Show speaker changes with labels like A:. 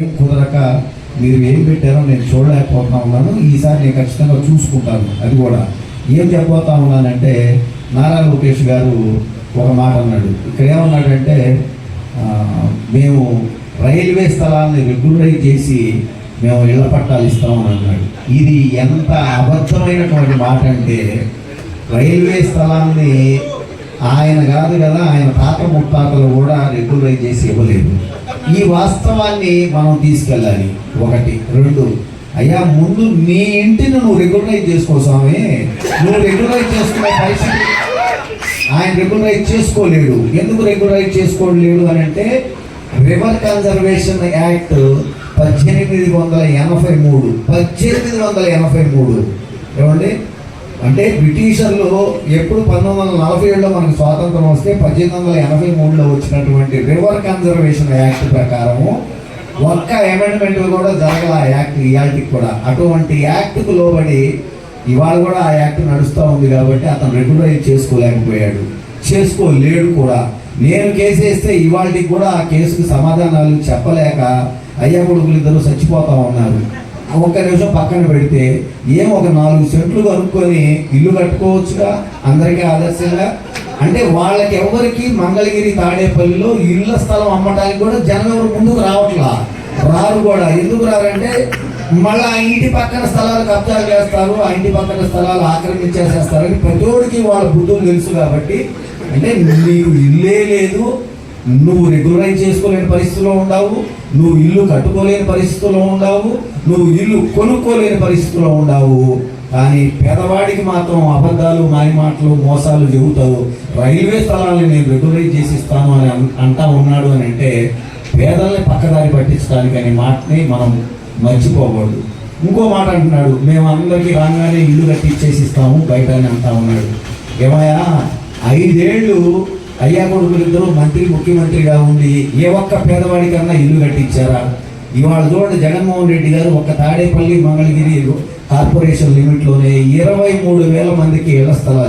A: కుదరక మీరు ఏం పెట్టారో నేను చూడలేకపోతా ఉన్నాను. ఈసారి నేను ఖచ్చితంగా చూసుకుంటాను. అది కూడా ఏం చెప్పబోతా ఉన్నానంటే నారా లోకేష్ గారు ఒక మాట అన్నాడు. ఇక్కడ ఏమన్నాడంటే మేము రైల్వే స్థలాన్ని రెగ్యులరైజ్ చేసి మేము ఇళ్ళ పట్టాలు ఇస్తామని అన్నాడు. ఇది ఎంత అబద్ధమైనటువంటి మాట అంటే రైల్వే స్థలాన్ని ఆయన కాదు కదా ఆయన పాత్ర ముత్తాతలు కూడా రెగ్యులరైజ్ చేసి ఇవ్వలేదు. ఈ వాస్తవాన్ని మనం తీసుకెళ్ళాలి. ఒకటి. రెండు. అయ్యా ముందు నీ ఇంటిని నువ్వు రెగ్యులరైజ్ చేసుకో స్వామి. నువ్వు రెగ్యులరైజ్ చేసుకునే పరిస్థితి ఆయన రెగ్యులరైజ్ చేసుకోలేడు. ఎందుకు రెగ్యులరైజ్ చేసుకోలేడు అని అంటే రివర్ కన్జర్వేషన్ యాక్ట్ పద్దెనిమిది వందల ఎనభై మూడు. పద్దెనిమిది వందల ఎనభై మూడు. ఏమండి? అంటే బ్రిటిషర్లు ఎప్పుడు పంతొమ్మిది వందల నలభై ఏడులో మనకు స్వాతంత్రం వస్తే పద్దెనిమిది వందల ఎనభై మూడులో వచ్చినటువంటి రివర్ కన్జర్వేషన్ యాక్ట్ ప్రకారము ఒక్క అమెండ్మెంట్ కూడా జరగల ఆ యాక్ట్ ఇయాల్టికి కూడా. అటువంటి యాక్ట్కు లోబడి ఇవాళ కూడా ఆ యాక్ట్ నడుస్తూ ఉంది కాబట్టి అతను రెగ్యులరైజ్ చేసుకోలేకపోయాడు. చేసుకోలేడు కూడా. నేను కేసు వేస్తే ఇవాళకి కూడా ఆ కేసుకు సమాధానాలు చెప్పలేక అయ్యా కొడుకులు ఇద్దరు చచ్చిపోతా ఉన్నారు. ఒక్క నిమిషం పక్కన పెడితే ఏం ఒక నాలుగు సెంట్లు కనుక్కొని ఇల్లు కట్టుకోవచ్చుగా అందరికీ ఆదర్శంగా. అంటే వాళ్ళకి ఎవరికి మంగళగిరి తాడేపల్లిలో ఇళ్ళ స్థలం అమ్మటానికి కూడా జనం ఎవరు ముందుకు రావట్లా? రారు కూడా. ఎందుకు రారంటే మళ్ళీ ఆ ఇంటి పక్కన స్థలాలు కబ్జాలు చేస్తారు ఆ ఇంటి పక్కన స్థలాలు ఆక్రమించేసేస్తారని ప్రతోడికి వాళ్ళ బుద్ధులు తెలుసు కాబట్టి అంటే నీకు ఇల్లే లేదు నువ్వు రెగ్యులరైజ్ చేసుకోలేని పరిస్థితిలో ఉండవు నువ్వు ఇల్లు కట్టుకోలేని పరిస్థితిలో ఉండవు నువ్వు ఇల్లు కొనుక్కోలేని పరిస్థితిలో ఉండవు. కానీ పేదవాడికి మాత్రం అబద్ధాలు మాయమాటలు మోసాలు చెబుతావు. రైల్వే స్థలాన్ని నేను రెగ్యులరైజ్ చేసి ఇస్తాను అని అంటా ఉన్నాడు అని అంటే పేదల్ని పక్కదారి పట్టించడానికి అనే మాటని మనం మర్చిపోకూడదు. ఇంకో మాట అంటున్నాడు మేము అందరికీ రాగానే ఇల్లు కట్టించేసి ఇస్తాము బయట అని అంటా ఉన్నాడు. ఏమయ్యా ఐదేళ్ళు అయ్యా కొడుకులు ఇద్దరు మంత్రి ముఖ్యమంత్రిగా ఉండి ఏ ఒక్క పేదవాడికన్నా ఇల్లు కట్టించారా? ఇవాళ చూడండి జగన్మోహన్ రెడ్డి గారు ఒక్క తాడేపల్లి మంగళగిరి కార్పొరేషన్ లిమిట్లోనే ఇరవై మూడు వేల మందికి ఇళ్ళ స్థలాలు